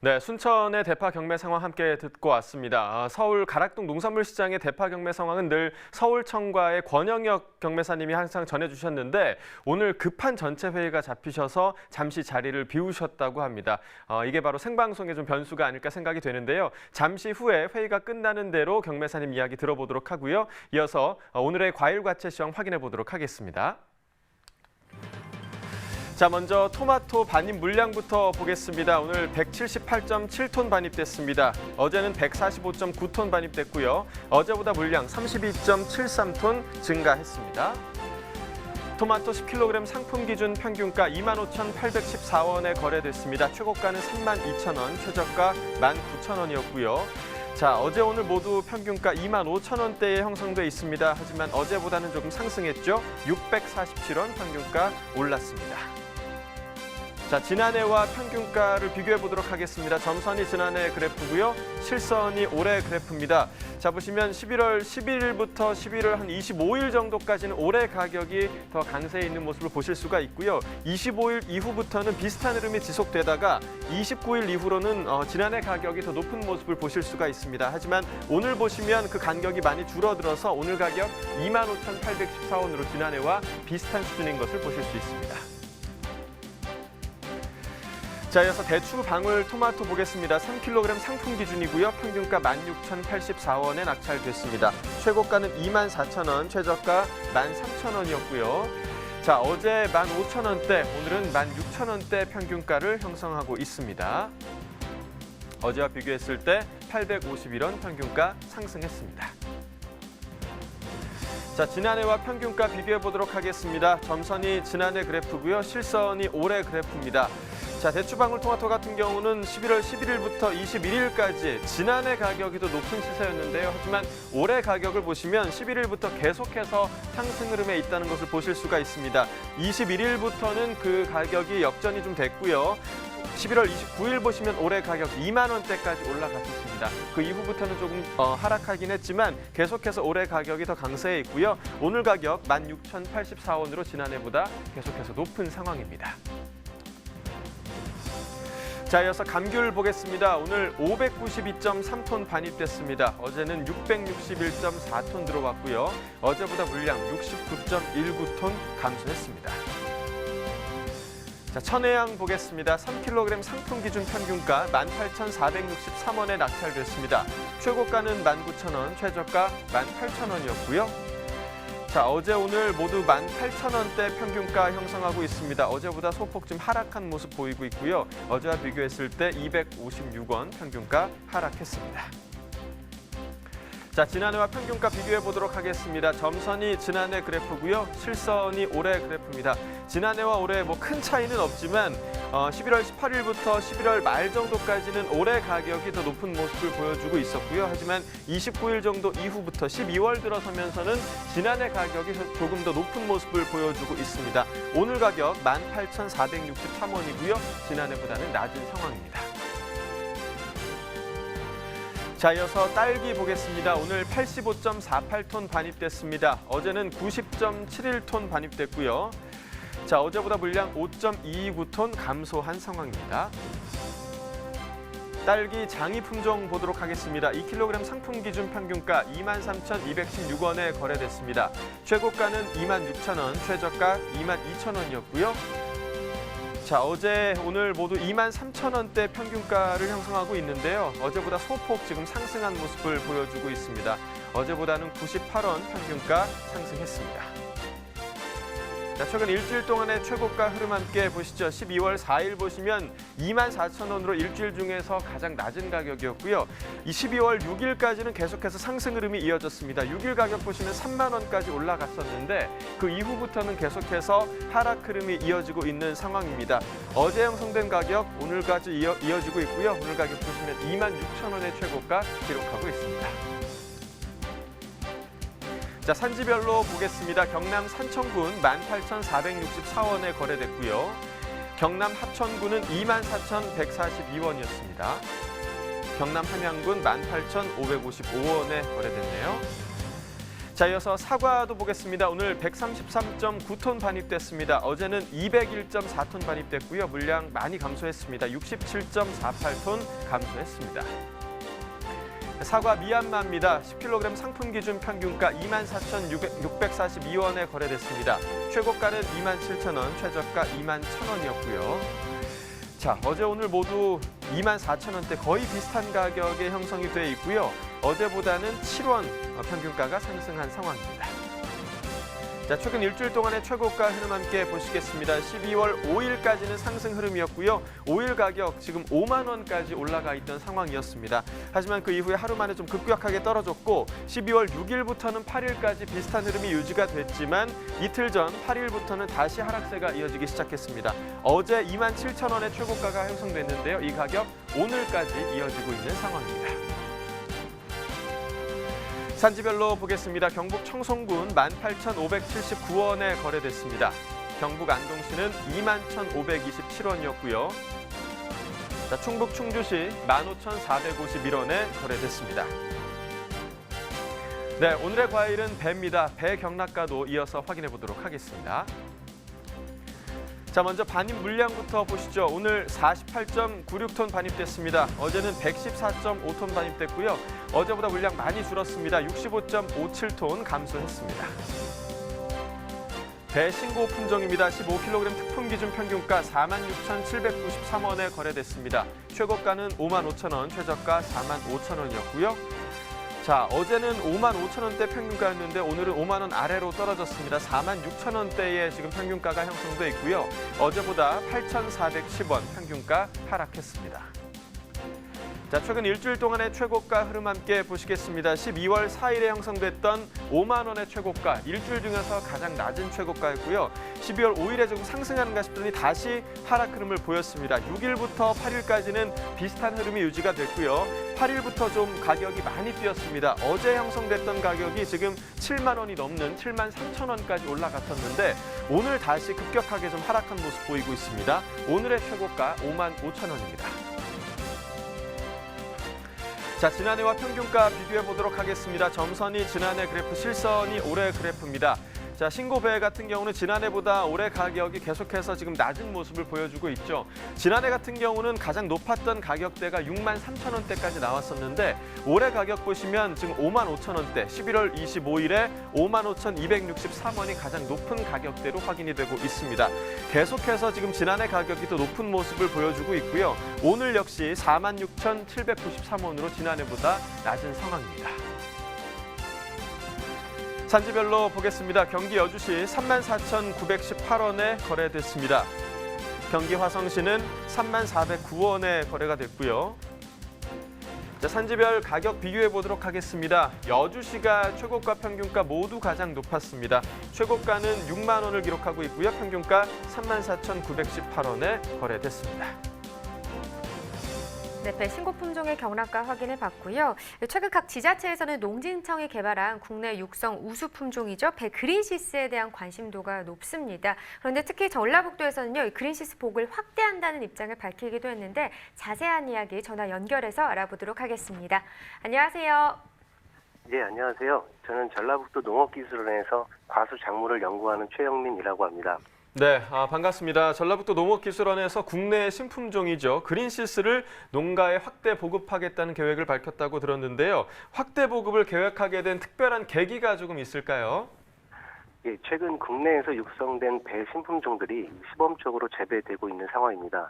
네, 순천의 대파 경매 상황 함께 듣고 왔습니다. 아, 서울 가락동 농산물 시장의 대파 경매 상황은 늘 서울청과의 권영혁 경매사님이 항상 전해주셨는데 오늘 급한 전체 회의가 잡히셔서 잠시 자리를 비우셨다고 합니다. 어, 이게 바로 생방송의 좀 변수가 아닐까 생각이 되는데요. 잠시 후에 회의가 끝나는 대로 경매사님 이야기 들어보도록 하고요. 이어서 어, 오늘의 과일 과채 시황 확인해 보도록 하겠습니다. 자, 먼저 토마토 반입 물량부터 보겠습니다. 오늘 178.7톤 반입됐습니다. 어제는 145.9톤 반입됐고요. 어제보다 물량 32.73톤 증가했습니다. 토마토 10kg 상품 기준 평균가 25,814원에 거래됐습니다. 최고가는 32,000원, 최저가 19,000원이었고요. 자, 어제 오늘 모두 평균가 25,000원대에 형성돼 있습니다. 하지만 어제보다는 조금 상승했죠. 647원 평균가 올랐습니다. 자, 지난해와 평균가를 비교해 보도록 하겠습니다. 점선이 지난해 그래프고요. 실선이 올해 그래프입니다. 자, 보시면 11월 11일부터 11월 한 25일 정도까지는 올해 가격이 더 강세에 있는 모습을 보실 수가 있고요. 25일 이후부터는 비슷한 흐름이 지속되다가 29일 이후로는 어, 지난해 가격이 더 높은 모습을 보실 수가 있습니다. 하지만 오늘 보시면 그 간격이 많이 줄어들어서 오늘 가격 25,814원으로 지난해와 비슷한 수준인 것을 보실 수 있습니다. 자, 이어서 대추 방울 토마토 보겠습니다. 3kg 상품 기준이고요. 평균가 16,084원에 낙찰됐습니다. 최고가는 24,000원, 최저가 13,000원이었고요. 자, 어제 15,000원대, 오늘은 16,000원대 평균가를 형성하고 있습니다. 어제와 비교했을 때 851원 평균가 상승했습니다. 자, 지난해와 평균가 비교해 보도록 하겠습니다. 점선이 지난해 그래프고요. 실선이 올해 그래프입니다. 자, 대추방울 토마토 같은 경우는 11월 11일부터 21일까지 지난해 가격이 더 높은 시세였는데요. 하지만 올해 가격을 보시면 11일부터 계속해서 상승 흐름에 있다는 것을 보실 수가 있습니다. 21일부터는 그 가격이 역전이 좀 됐고요. 11월 29일 보시면 올해 가격 2만 원대까지 올라갔었습니다. 그 이후부터는 조금 어, 하락하긴 했지만 계속해서 올해 가격이 더 강세에 있고요. 오늘 가격 16,084원으로 지난해보다 계속해서 높은 상황입니다. 자, 이어서 감귤 보겠습니다. 오늘 592.3톤 반입됐습니다. 어제는 661.4톤 들어왔고요. 어제보다 물량 69.19톤 감소했습니다. 자, 천혜향 보겠습니다. 3kg 상품 기준 평균가 18,463원에 낙찰됐습니다. 최고가는 19,000원, 최저가 18,000원이었고요. 자, 어제 오늘 모두 18,000원대 평균가 형성하고 있습니다. 어제보다 소폭 좀 하락한 모습 보이고 있고요. 어제와 비교했을 때 256원 평균가 하락했습니다. 자, 지난해와 평균가 비교해 보도록 하겠습니다. 점선이 지난해 그래프고요. 실선이 올해 그래프입니다. 지난해와 올해 뭐 큰 차이는 없지만 어, 11월 18일부터 11월 말 정도까지는 올해 가격이 더 높은 모습을 보여주고 있었고요. 하지만 29일 정도 이후부터 12월 들어서면서는 지난해 가격이 조금 더 높은 모습을 보여주고 있습니다. 오늘 가격 18,463원이고요. 지난해보다는 낮은 상황입니다. 자, 이어서 딸기 보겠습니다. 오늘 85.48톤 반입됐습니다. 어제는 90.71톤 반입됐고요. 자, 어제보다 물량 5.29톤 감소한 상황입니다. 딸기 장이 품종 보도록 하겠습니다. 2kg 상품 기준 평균가 23,216원에 거래됐습니다. 최고가는 26,000원, 최저가 22,000원이었고요. 자, 어제 오늘 모두 2만 3천 원대 평균가를 형성하고 있는데요. 어제보다 소폭 지금 상승한 모습을 보여주고 있습니다. 어제보다는 98원 평균가 상승했습니다. 자, 최근 일주일 동안의 최고가 흐름 함께 보시죠. 12월 4일 보시면 2만 4천 원으로 일주일 중에서 가장 낮은 가격이었고요. 이 12월 6일까지는 계속해서 상승 흐름이 이어졌습니다. 6일 가격 보시면 3만 원까지 올라갔었는데 그 이후부터는 계속해서 하락 흐름이 이어지고 있는 상황입니다. 어제 형성된 가격 오늘까지 이어, 이어지고 있고요. 오늘 가격 보시면 2만 6천 원의 최고가 기록하고 있습니다. 자, 산지별로 보겠습니다. 경남 산청군 18,464원에 거래됐고요. 경남 합천군은 24,142원이었습니다. 경남 함양군 18,555원에 거래됐네요. 자, 이어서 사과도 보겠습니다. 오늘 133.9톤 반입됐습니다. 어제는 201.4톤 반입됐고요. 물량 많이 감소했습니다. 67.48톤 감소했습니다. 사과 미얀마입니다. 10kg 상품 기준 평균가 24,642원에 거래됐습니다. 최고가는 27,000원, 최저가 21,000원이었고요. 자, 어제 오늘 모두 24,000원대 거의 비슷한 가격에 형성이 돼 있고요. 어제보다는 7원 평균가가 상승한 상황입니다. 자, 최근 일주일 동안의 최고가 흐름 함께 보시겠습니다. 12월 5일까지는 상승 흐름이었고요. 5일 가격 지금 5만 원까지 올라가 있던 상황이었습니다. 하지만 그 이후에 하루 만에 좀 급격하게 떨어졌고 12월 6일부터는 8일까지 비슷한 흐름이 유지가 됐지만 이틀 전 8일부터는 다시 하락세가 이어지기 시작했습니다. 어제 2만 7천 원의 최고가가 형성됐는데요. 이 가격 오늘까지 이어지고 있는 상황입니다. 산지별로 보겠습니다. 경북 청송군 18,579원에 거래됐습니다. 경북 안동시는 21,527원이었고요. 자, 충북 충주시 15,451원에 거래됐습니다. 네, 오늘의 과일은 배입니다. 배 경락가도 이어서 확인해 보도록 하겠습니다. 자, 먼저 반입 물량부터 보시죠. 오늘 48.96톤 반입됐습니다. 어제는 114.5톤 반입됐고요. 어제보다 물량 많이 줄었습니다. 65.57톤 감소했습니다. 배 신고 품종입니다. 15kg 특품 기준 평균가 46,793원에 거래됐습니다. 최고가는 55,000원, 최저가 45,000원이었고요. 자, 어제는 5만 5천 원대 평균가였는데 오늘은 5만 원 아래로 떨어졌습니다. 4만 6천 원대의 지금 평균가가 형성돼 있고요. 어제보다 8,410원 평균가 하락했습니다. 자, 최근 일주일 동안의 최고가 흐름 함께 보시겠습니다. 12월 4일에 형성됐던 5만 원의 최고가, 일주일 중에서 가장 낮은 최고가였고요. 12월 5일에 조금 상승하는가 싶더니 다시 하락 흐름을 보였습니다. 6일부터 8일까지는 비슷한 흐름이 유지가 됐고요. 8일부터 좀 가격이 많이 뛰었습니다. 어제 형성됐던 가격이 지금 7만 원이 넘는 7만 3천 원까지 올라갔었는데 오늘 다시 급격하게 좀 하락한 모습 보이고 있습니다. 오늘의 최고가 5만 5천 원입니다. 자, 지난해와 평균가 비교해 보도록 하겠습니다. 점선이 지난해 그래프, 실선이 올해 그래프입니다. 자, 신고배 같은 경우는 지난해보다 올해 가격이 계속해서 지금 낮은 모습을 보여주고 있죠. 지난해 같은 경우는 가장 높았던 가격대가 6만 3천 원대까지 나왔었는데 올해 가격 보시면 지금 5만 5천 원대, 11월 25일에 5만 5천 263원이 가장 높은 가격대로 확인이 되고 있습니다. 계속해서 지금 지난해 가격이 더 높은 모습을 보여주고 있고요. 오늘 역시 4만 6천 793원으로 지난해보다 낮은 상황입니다. 산지별로 보겠습니다. 경기 여주시 34,918원에 거래됐습니다. 경기 화성시는 34,409원에 거래가 됐고요. 자, 산지별 가격 비교해 보도록 하겠습니다. 여주시가 최고가 평균가 모두 가장 높았습니다. 최고가는 6만 원을 기록하고 있고요. 평균가 34,918원에 거래됐습니다. 네, 배 신고 품종의 경락가 확인해 봤고요. 최근 각 지자체에서는 농진청이 개발한 국내 육성 우수 품종이죠. 배 그린시스에 대한 관심도가 높습니다. 그런데 특히 전라북도에서는요, 이 그린시스 복을 확대한다는 입장을 밝히기도 했는데 자세한 이야기 전화 연결해서 알아보도록 하겠습니다. 안녕하세요. 네, 안녕하세요. 저는 전라북도 농업기술원에서 과수 작물을 연구하는 최영민이라고 합니다. 네, 아, 반갑습니다. 전라북도 농업기술원에서 국내 신품종이죠. 그린시스를 농가에 확대 보급하겠다는 계획을 밝혔다고 들었는데요. 확대 보급을 계획하게 된 특별한 계기가 조금 있을까요? 예, 최근 국내에서 육성된 배 신품종들이 시범적으로 재배되고 있는 상황입니다.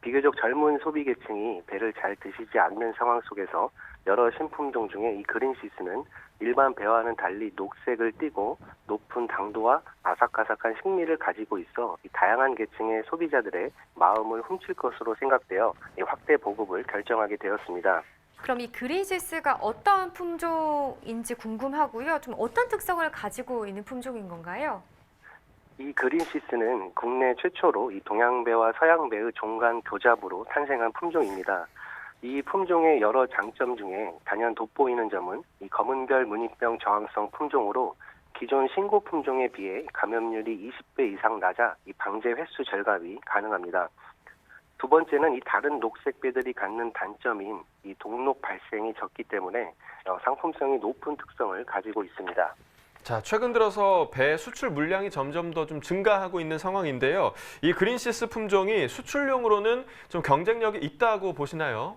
비교적 젊은 소비 계층이 배를 잘 드시지 않는 상황 속에서 여러 신품종 중에 이 그린시스는 일반 배와는 달리 녹색을 띠고 높은 당도와 아삭아삭한 식미를 가지고 있어 이 다양한 계층의 소비자들의 마음을 훔칠 것으로 생각되어 이 확대 보급을 결정하게 되었습니다. 그럼 이 그린시스가 어떤 품종인지 궁금하고요. 좀 어떤 특성을 가지고 있는 품종인 건가요? 이 그린시스는 국내 최초로 이 동양배와 서양배의 종간 교잡으로 탄생한 품종입니다. 이 품종의 여러 장점 중에 단연 돋보이는 점은 이 검은별 무늬병 저항성 품종으로 기존 신고 품종에 비해 감염률이 20배 이상 낮아 이 방제 횟수 절감이 가능합니다. 두 번째는 이 다른 녹색배들이 갖는 단점인 이 동록 발생이 적기 때문에 어, 상품성이 높은 특성을 가지고 있습니다. 자, 최근 들어서 배 수출 물량이 점점 더 좀 증가하고 있는 상황인데요. 이 그린시스 품종이 수출용으로는 좀 경쟁력이 있다고 보시나요?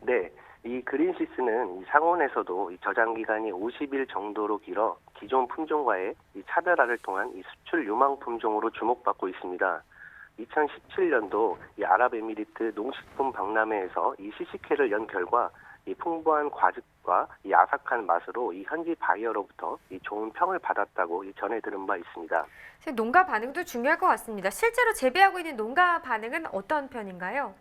네, 이 그린시스는 이 상온에서도 이 저장 기간이 50일 정도로 길어 기존 품종과의 이 차별화를 통한 이 수출 유망 품종으로 주목받고 있습니다. 2017년도 이 아랍에미리트 농식품 박람회에서 이 시식회를 연 결과 이 풍부한 과즙과 이 아삭한 맛으로 이 현지 바이어로부터 이 좋은 평을 받았다고 이 전해 들은 바 있습니다. 농가 반응도 중요할 것 같습니다. 실제로 재배하고 있는 농가 반응은 어떤 편인가요?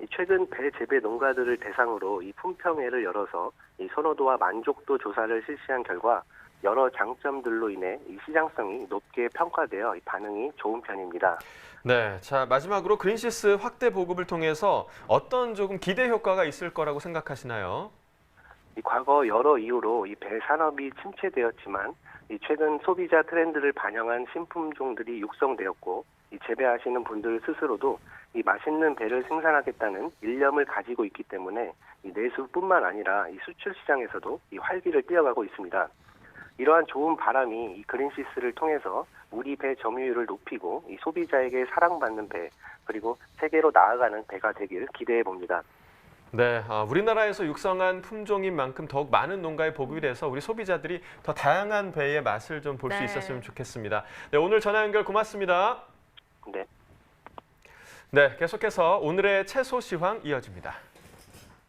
이 최근 배 재배 농가들을 대상으로 이 품평회를 열어서 이 선호도와 만족도 조사를 실시한 결과 여러 장점들로 인해 이 시장성이 높게 평가되어 이 반응이 좋은 편입니다. 네, 자 마지막으로 그린시스 확대 보급을 통해서 어떤 조금 기대 효과가 있을 거라고 생각하시나요? 이 과거 여러 이유로 이 배 산업이 침체되었지만 이 최근 소비자 트렌드를 반영한 신품종들이 육성되었고 이 재배하시는 분들 스스로도 이 맛있는 배를 생산하겠다는 일념을 가지고 있기 때문에 이 내수뿐만 아니라 이 수출 시장에서도 이 활기를 띄어가고 있습니다. 이러한 좋은 바람이 이 그린시스를 통해서 우리 배 점유율을 높이고 이 소비자에게 사랑받는 배 그리고 세계로 나아가는 배가 되길 기대해 봅니다. 네, 아, 우리나라에서 육성한 품종인 만큼 더욱 많은 농가에 보급이 돼서 우리 소비자들이 더 다양한 배의 맛을 좀 볼수 네. 있었으면 좋겠습니다. 네, 오늘 전화 연결 고맙습니다. 네. 네, 계속해서 오늘의 채소 시황 이어집니다.